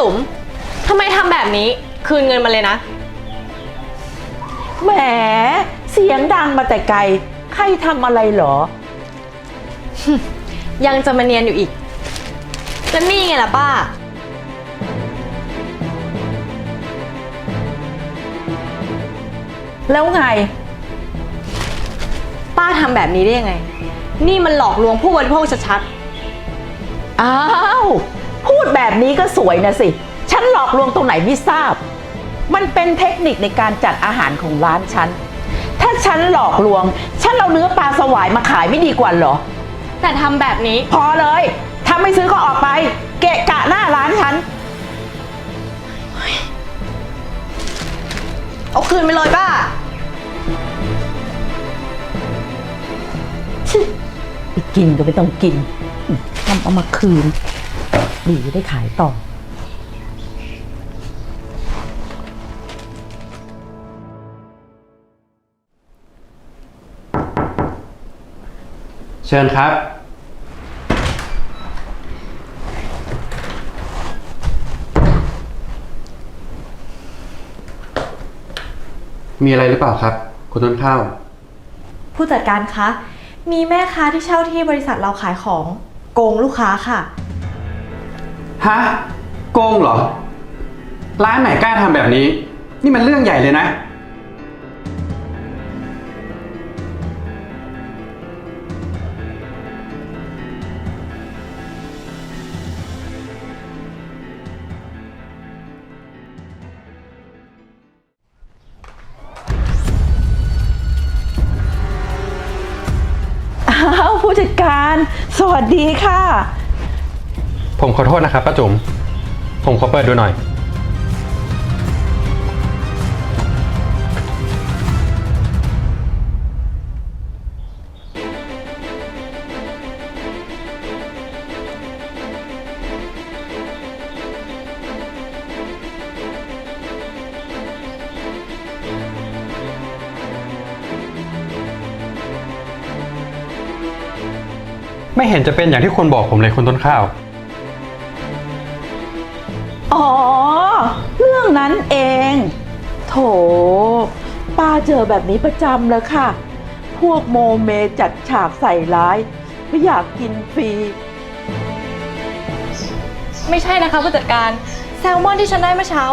จุ๋มทำไมทำแบบนี้ คืนเงินมาเลยนะ แหม เสียงดังมาแต่ไกล ใครทำอะไรเหรอ ยังจะมาเนียนอยู่อีกก็นี่ไงล่ะป้า แล้วไง ป้าทำแบบนี้ได้ยังไง นี่มันหลอกลวงผู้บริโภคชัดอ้าว พูดแบบนี้ก็สวยนะสิ ฉันหลอกลวงตรงไหนไม่ทราบ มันเป็นเทคนิคในการจัดอาหารของร้านฉัน ถ้าฉันหลอกลวง ฉันเอาเนื้อปลาสวายมาขายไม่ดีกว่าเหรอๆแต่ทำแบบนี้ พอเลย ถ้าไม่ซื้อก็ออกไป เกะกะหน้าร้านฉัน เอาคืนไปเลยป้า ไปกินก็ไม่ต้องกินทำเอามาคืน ดีจะได้ขายต่อ เชิญครับ มีอะไรหรือเปล่าครับ คุณต้นข้าว ผู้จัดการคะ มีแม่ค้าที่เช่าที่บริษัทเราขายของโกงลูกค้าค่ะ ฮะ โกงเหรอ ร้านไหนกล้าทำแบบนี้ นี่มันเรื่องใหญ่เลยนะ อ้าวผู้จัดการ สวัสดีค่ะ ผมขอโทษนะครับป้าจุ๋มผมขอเปิดดูหน่อย ไม่เห็นจะเป็นอย่างที่คุณบอกผมเลยคุณต้นข้าว อ๋อ เรื่องนั้นเอง โถ ป้าเจอแบบนี้ประจำเลยค่ะ พวกโมเมจัดฉากใส่ร้าย ไม่อยากกินฟรี ไม่ใช่นะคะผู้จัดการแซลมอนที่ฉันได้เมื่อเช้า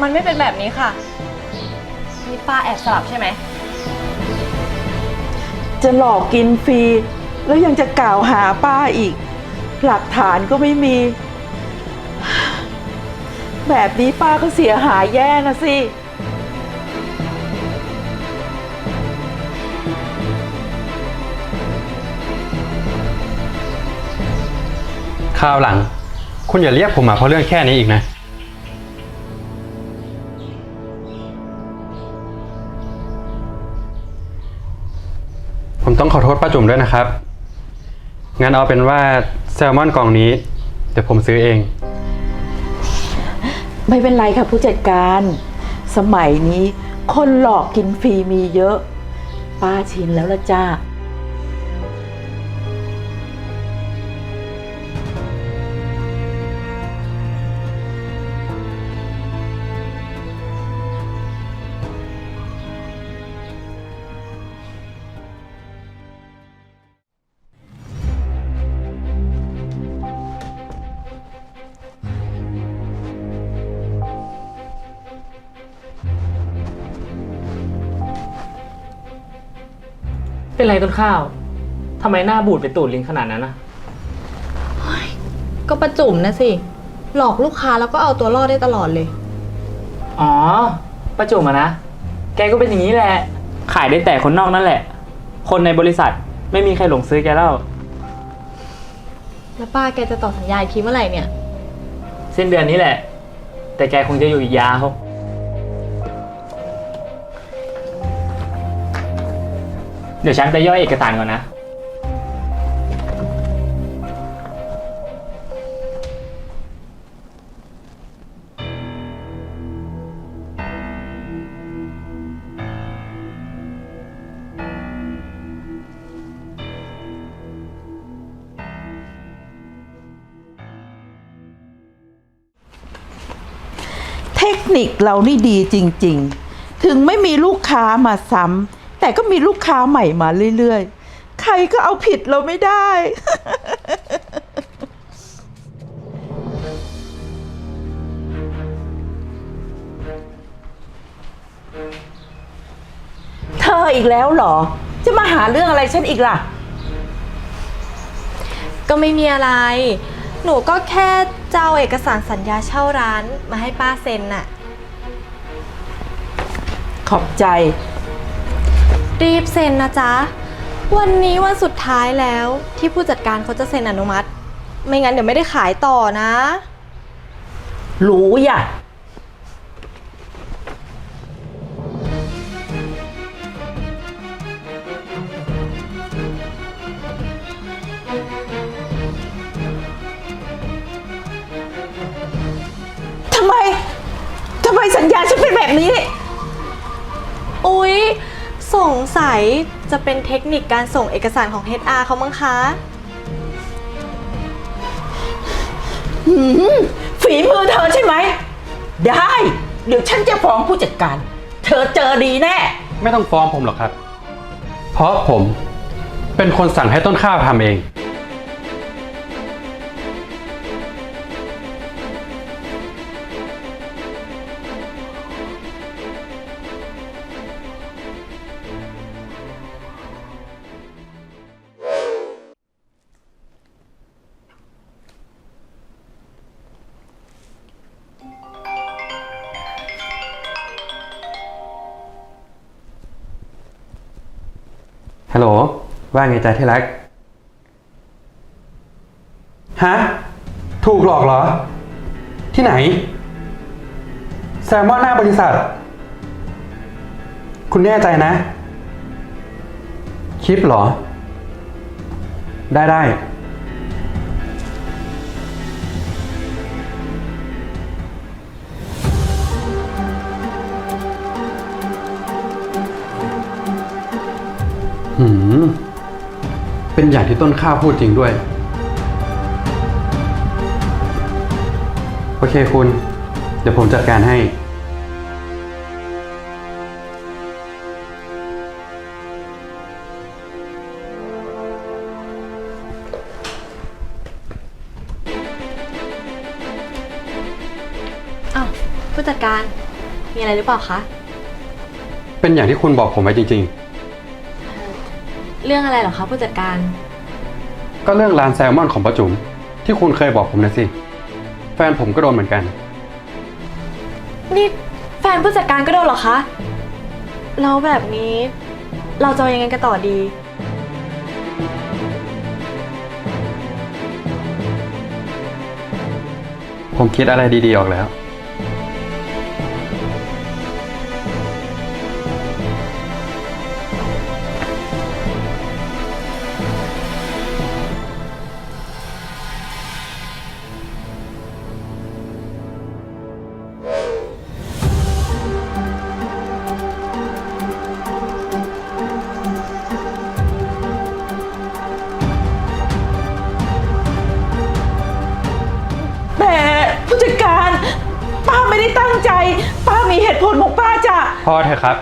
มันไม่เป็นแบบนี้ค่ะนี่ป้าแอบสลับใช่ไหม จะหลอกกินฟรี แล้วยังจะกล่าวหาป้าอีก หลักฐานก็ไม่มี แบบนี้ป้าก็เสียหายแย่นะสิ คราวหลัง คุณอย่าเรียกผมมาเพราะเรื่องแค่นี้อีกนะ ผมต้องขอโทษป้าจุ๋มด้วยนะครับ งั้นเอาเป็นว่าแซลมอนกล่องนี้ เดี๋ยวผมซื้อเอง ไม่เป็นไรค่ะผู้จัดการ สมัยนี้คนหลอกกินฟรีมีเยอะ ป้าชินแล้วละจ้า เป็นไรต้นข้าว ทำไมหน้าบูดเป็นตูดลิงขนาดนั้นนะก็ประจุ่มนะสิ หลอกลูกค้าแล้วก็เอาตัวรอดได้ตลอดเลย อ๋อ ประจุมอะนะ แกก็เป็นอย่างนี้แหละ ขายได้แต่คนนอกนั่นแหละ คนในบริษัทไม่มีใครหลงซื้อแกแล้วแล้วป้าแกจะต่อสัญญาอีกทีเมื่อไหร่เนี่ย สิ้นเดือนนี้แหละ แต่แกคงจะอยู่อีกยาว เดี๋ยวฉันไปย่อยเอกสารก่อนนะ เทคนิคเรานี่ดีจริง ๆ ถึงไม่มีลูกค้ามาซ้ำ แต่ก็มีลูกค้าใหม่มาเรื่อยๆ ใครก็เอาผิดเราไม่ได้ เธออีกแล้วเหรอ จะมาหาเรื่องอะไรฉันอีกล่ะ ก็ไม่มีอะไร หนูก็แค่จะเอาเอกสารสัญญาเช่าร้านมาให้ป้าเซ็นน่ะ ขอบใจ รีบเซ็นนะจ๊ะ วันนี้วันสุดท้ายแล้วที่ผู้จัดการเขาจะเซ็นอนุมัติ ไม่งั้นเดี๋ยวไม่ได้ขายต่อนะ รู้อย่ะ ทำไม ทำไมสัญญาฉันเป็นแบบนี้ ยจะเป็นเทคนิคการส่งเอกสารของ HR เขามั้งคะ หืมฝีมือเธอใช่ไหม ได้ เดี๋ยวฉันจะฟ้องผู้จัดการ เธอเจอดีแน่ ไม่ต้องฟ้องผมหรอกครับ เพราะผมเป็นคนสั่งให้ต้นข้าวทำเอง ฮัลโหล ว่าไงจ๊ะที่รัก ฮะ ถูกหลอกเหรอ ที่ไหน แซมมอนหน้าบริษัท คุณแน่ใจนะ คลิปเหรอ ได้ได้ หืมเป็นอย่างที่ต้นข้าวพูดจริงด้วย โอเคคุณ เดี๋ยวผมจัดการให้ อ้าวผู้จัดการมีอะไรหรือเปล่าคะ เป็นอย่างที่คุณบอกผมไว้จริง เรื่องอะไรเหรอคะผู้จัดการๆก็เรื่องร้านแซลมอนของประจุมที่คุณเคยบอกผมนะสิ แฟนผมก็โดนเหมือนกัน นี่แฟนผู้จัดการก็โดนเหรอคะแล้วแบบนี้ เราจะเอายังไงกันต่อดี ผมคิดอะไรดีๆออกแล้ว มีเหตุผลของป้าจ้ะพอเถอะครับ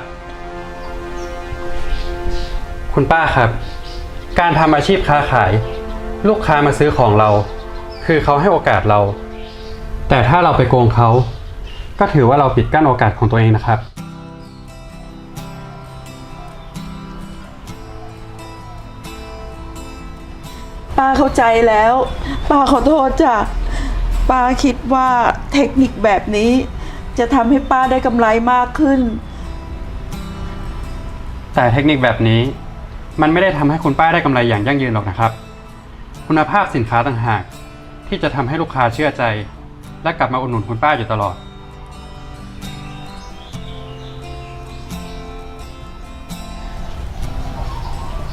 คุณป้าครับ การทำอาชีพค้าขาย ลูกค้ามาซื้อของเรา คือเขาให้โอกาสเรา แต่ถ้าเราไปโกงเขา ก็ถือว่าเราปิดกั้นโอกาสของตัวเองนะครับ ป้าเข้าใจแล้ว ป้าขอโทษจ้ะ ป้าคิดว่าเทคนิคแบบนี้ จะทำให้ป้าได้กำไรมากขึ้น แต่เทคนิคแบบนี้ มันไม่ได้ทำให้คุณป้าได้กำไรอย่างยั่งยืนหรอกนะครับ คุณภาพสินค้าต่างหาก ที่จะทำให้ลูกค้าเชื่อใจ และกลับมาอุดหนุนคุณป้าอยู่ตลอด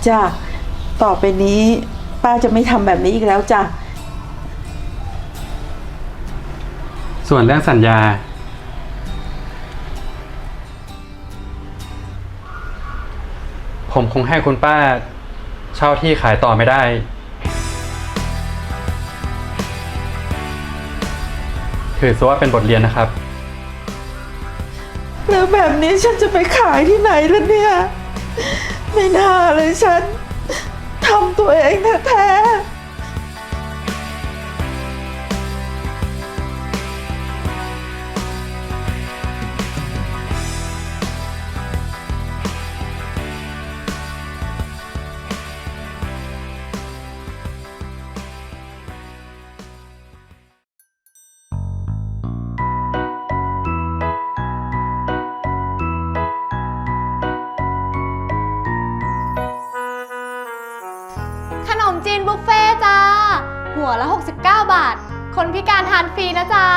จ้ะ ต่อไปนี้ ป้าจะไม่ทำแบบนี้อีกแล้วจ้ะ ส่วนเรื่องสัญญา ผมคงให้คุณป้า เช่าที่ขายต่อไม่ได้ ถือซะว่าเป็นบทเรียนนะครับ แล้วแบบนี้ฉันจะไปขายที่ไหนล่ะเนี่ย ไม่น่าเลยฉันทำตัวเองแท้ๆ นมจีนบุฟเฟ่ต์จ้า หัวละ 69 บาท คนพิการทานฟรีนะจ๊ะ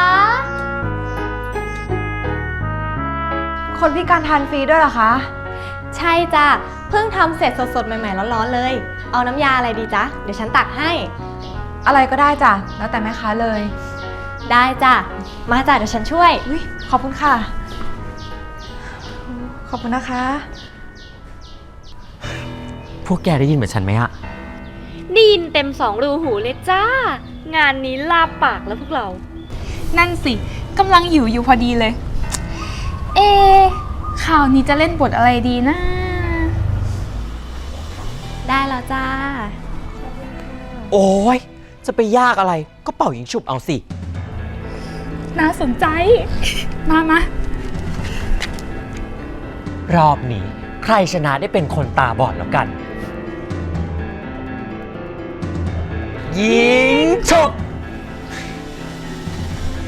คนพิการทานฟรีด้วยเหรอคะ ใช่จ้ะ เพิ่งทำเสร็จสดๆ ใหม่ๆ ร้อนๆ เลย เอาน้ำยาอะไรดีจ๊ะ เดี๋ยวฉันตักให้ อะไรก็ได้จ้ะ แล้วแต่แม่ค้าเลย ได้จ้ะ มาจ้ะเดี๋ยวฉันช่วย อุ้ยขอบคุณค่ะ ขอบคุณนะคะ พวกแกได้ยินเหมือนฉันไหมอะได้ ยินเต็มสองรูหูเลยจ้า งานนี้ลาบปากแล้วพวกเรา นั่นสิกำลังอยู่อยู่พอดีเลย เอะข่าวนี้จะเล่นบทอะไรดีนะ ได้แล้วจ้า โอ้ยจะไปยากอะไรก็เป่ายิงฉุบเอาสิ น่าสนใจ มามารอบนี้ใครชนะได้เป็นคนตาบอดแล้วกัน ยิงฉุบ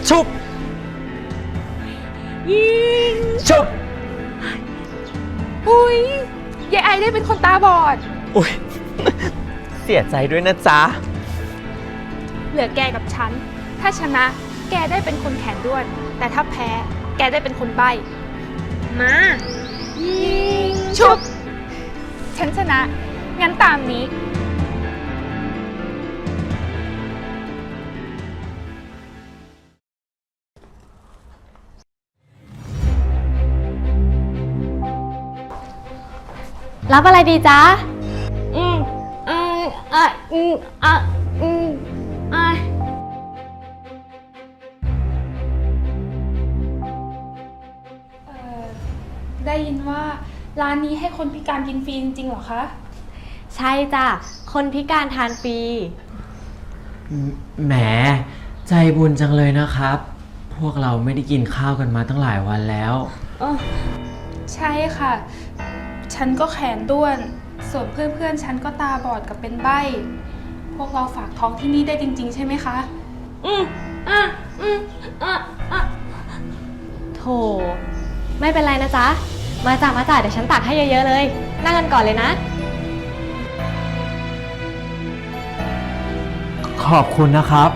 ฉุบยิงฉุบอุ้ยยายไอได้เป็นคนตาบอด อุ้ย เสียใจด้วยนะจ๊ะ เหลือแกกับฉัน ถ้าชนะ แกได้เป็นคนแขนด้วน แต่ถ้าแพ้ แกได้เป็นคนใบมา ยิงชุบ ฉันชนะ งั้นตามนี้ รับอะไรดีจ๊ะ อืมอืมอะอืมอะอืมอะเอ่อได้ยินว่าร้านนี้ให้คนพิการกินฟรีจริงๆเหรอคะ ใช่จ้ะ คนพิการทานฟรี แหม ใจบุญจังเลยนะครับ พวกเราไม่ได้กินข้าวกันมาตั้งหลายวันแล้ว ใช่ค่ะ ฉันก็แขนด้วน ส่วนเพื่อนๆ ฉันก็ตาบอดกับเป็นใบ้ พวกเราฝากท้องที่นี่ได้จริง ๆ ใช่ไหมคะ อืมอะอืมอะอะโถไม่เป็นไรนะจ๊ะ มาจ้ะมาจ้ะเดี๋ยวฉันตักให้เยอะๆเลย นั่งกันก่อนเลยนะ ขอบคุณนะครับ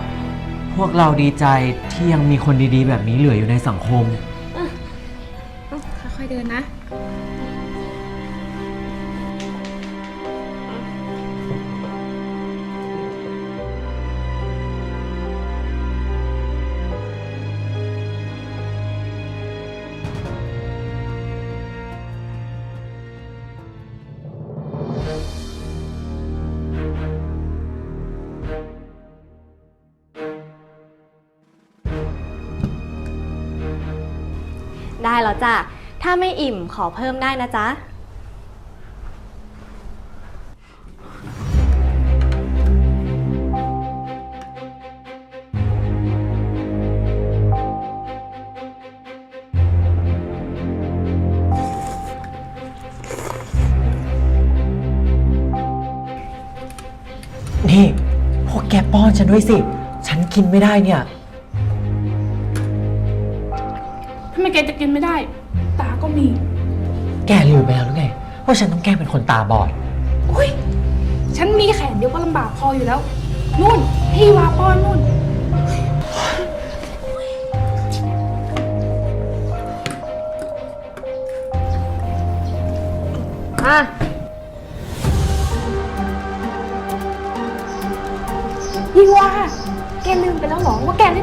พวกเราดีใจที่ยังมีคนดีๆ แบบนี้เหลืออยู่ในสังคม ค่อยๆเดินนะ ได้แล้วจ้ะ ถ้าไม่อิ่มขอเพิ่มได้นะจ๊ะ นี่พวกแกป้อนฉันด้วยสิ ฉันกินไม่ได้เนี่ย แกจะกินไม่ได้ ตาก็มี แกลืมไปแล้วหรือไง ว่าฉันต้องแกล้งเป็นคนตาบอด อุ้ยฉันมีแขนเดียวก็ลำบากพออยู่แล้ว นู่น พี่วาป้อนนู่น อะ พี่ว่า แกลืมไปแล้วเหรอว่าแกเล่น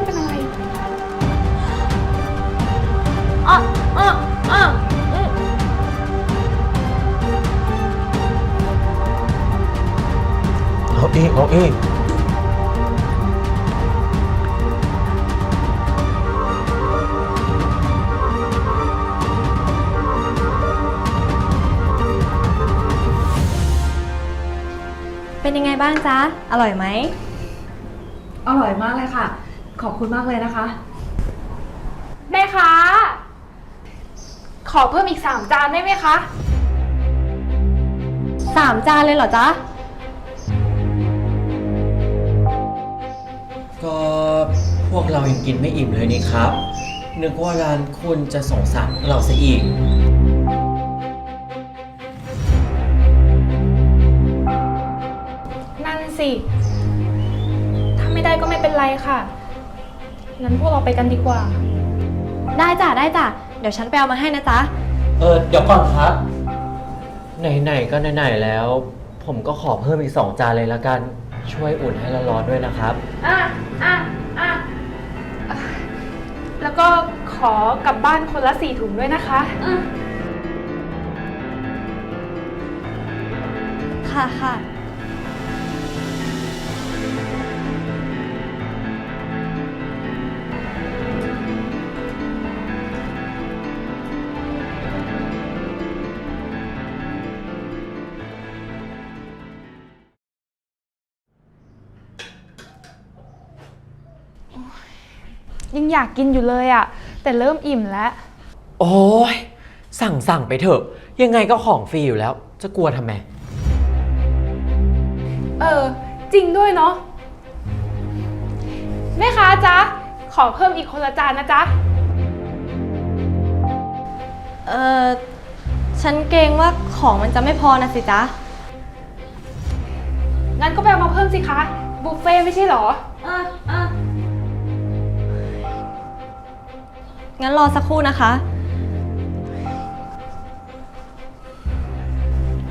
อาเองเอาเองเป็นยังไงบ้างจ๊ะ อร่อยไหม อร่อยมากเลยค่ะ ขอบคุณมากเลยนะคะ แม่คะขอเพิ่มอีกสามจานได้ไหมคะ สามจานเลยเหรอจ๊ะ พวกเรายังกินไม่อิ่มเลยนี่ครับ นึกว่าร้านคุณจะสงสารพวกเราซะอีก นั่นสิ ถ้าไม่ได้ก็ไม่เป็นไรค่ะ งั้นพวกเราไปกันดีกว่า ได้จ้ะได้จ้ะเดี๋ยวฉันไปเอามาให้นะจ๊ะ เออเดี๋ยวก่อนครับ ไหนๆก็ไหนๆแล้ว ผมก็ขอเพิ่มอีกสองจานเลยละกัน ช่วยอุ่นให้ร้อนๆด้วยนะครับ อะ อะอะ แล้วก็ขอกลับบ้านคนละสี่ถุงด้วยนะคะ ค่ะค่ะ อยากกินอยู่เลยอะแต่เริ่มอิ่มแล้ว โอ้ยสั่งสั่งไปเถอะ ยังไงก็ของฟรีอยู่แล้ว จะกลัวทำไม เออ จริงด้วยเนาะแม่ค้าจ๊ะ ขอเพิ่มอีกคนละจานนะจ๊ะ เออฉันเกรงว่าของมันจะไม่พอนะสิจ๊ะ งั้นก็ไปเอามาเพิ่มสิคะ บุฟเฟ่ต์ไม่ใช่เหรออะอะ งั้นรอสักครู่นะคะ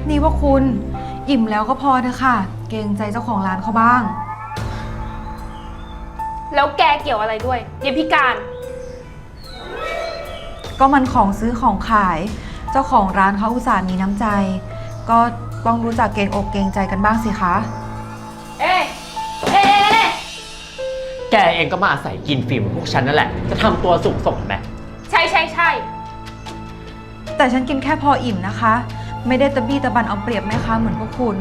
นี่ว่าคุณอิ่มแล้วก็พอเถอะค่ะ เกรงใจเจ้าของร้านเขาบ้าง แล้วแกเกี่ยวอะไรด้วยเยพิการ ก็มันของซื้อของขาย เจ้าของร้านเขาอุตส่าห์มีน้ำใจ ก็ต้องรู้จักเกรงอกเกรงใจกันบ้างสิคะ เอ๊ะเอ๊ะเอ๊ะ แกเองก็มาอาศัยกินฟิล์มพวกฉันนั่นแหละ จะทำตัวสูงส่งไหมใช่ใช่ใช่แต่ฉันกินแค่พออิ่มนะคะ ไม่ได้ตะบี้ตะบันเอาเปรียบแม่ค้าเหมือนพวกคุณ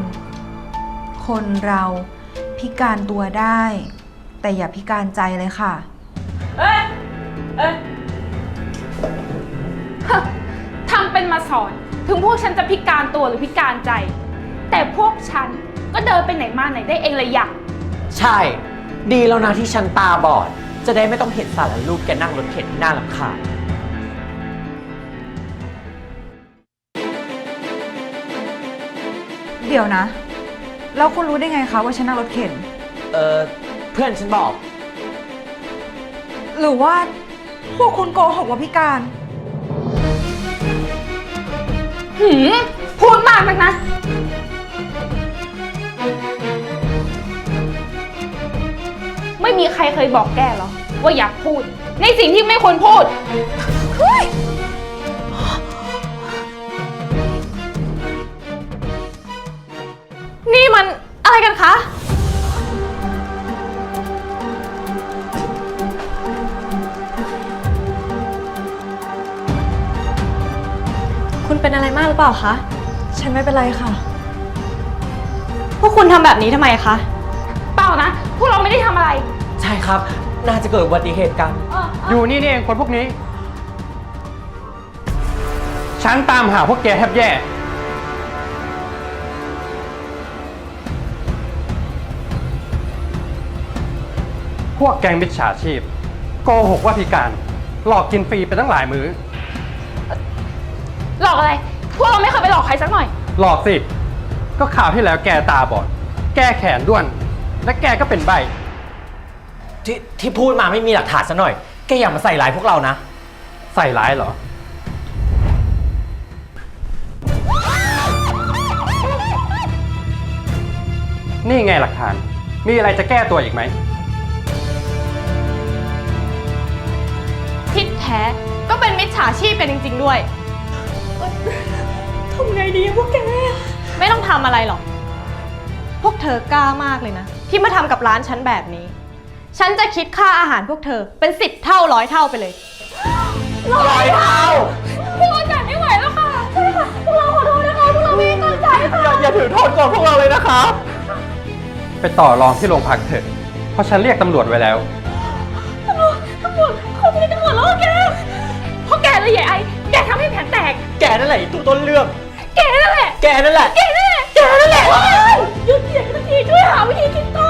คนเราพิการตัวได้ แต่อย่าพิการใจเลยค่ะ เอ๊ะเอ๊ะฮะทำเป็นมาสอน ถึงพวกฉันจะพิการตัวหรือพิการใจ แต่พวกฉันก็เดินไปไหนมาไหนได้เองเลยอยาก ใช่ ดีแล้วนะที่ฉันตาบอด จะได้ไม่ต้องเห็นสารรูปแกนั่งรถเข็นที่น่ารำคาญเดี๋ยวนะ แล้วคุณรู้ได้ไงคะว่าฉันนั่งรถเข็น เออเพื่อนฉันบอก หรือว่า พวกคุณโกหกว่าพิการ หืมพูดมากนักนะ ม่มีใครเคยบอกแกหรอ ว่าอยากพูด ในสิ่งที่ไม่ควรพูด นี่มันอะไรกันคะ คุณเป็นอะไรมากหรือเปล่าคะ ฉันไม่เป็นไรค่ะ พวกคุณทำแบบนี้ทำไมคะ เปล่านะ พวกเราไม่ได้ทำอะไร ใช่ครับ น่าจะเกิดอุบัติเหตุกัน อยู่นี่นี่เองคนพวกนี้ ฉันตามหาพวกแกแทบแย่ พวกแกงมิจฉาชีพ โกหกว่าพิการ หลอกกินฟรีไปตั้งหลายมื้อ หลอกอะไร พวกเราไม่เคยไปหลอกใครสักหน่อย หลอกสิ ก็ข่าวที่แล้วแกตาบอด แกแขนด้วน และแกก็เป็นใบ ที่ที่พูดมาไม่มีหลักฐานซะหน่อย แกอย่ามาใส่ร้ายพวกเรานะ ใส่ร้ายเหรอ นี่ไงหลักฐาน มีอะไรจะแก้ตัวอีกไหมทิดแท้ก็เป็นมิจฉาชีพเป็นจริง ๆ ด้วย ทำไงดีพวกแก ไม่ต้องทำอะไรหรอก พวกเธอกล้ามากเลยนะ ที่มาทำกับร้านฉันแบบนี้ ฉันจะคิดค่าอาหารพวกเธอเป็นสิบเท่าร้อยเท่าไปเลย ร้อยเท่าพวกเราจ่ายไม่ไหวแล้วค่ะ ใช่ค่ะ พวกเราขอโทษนะคะ พวกเราไม่ตั้งใจค่ะ อย่าอย่าถือโทษโกรธพวกเราเลยนะครับ ไปต่อรองที่โรงพักเถอะ เพราะฉันเรียกตำรวจไว้แล้ว ตำรวจตำรวจเขาไม่ได้ตำรวจแล้วอะแกเพราะแกเลยใหญ่ไอ้ แกทำให้แผนแตก แกนั่นแหละไอ้ตัวต้นเรื่อง แกนั่นแหละ แกนั่นแหละ แกนั่นแหละแกนั่นแหละหยุดเถียงกันสักทีช่วยหาวิธีคิดก่อ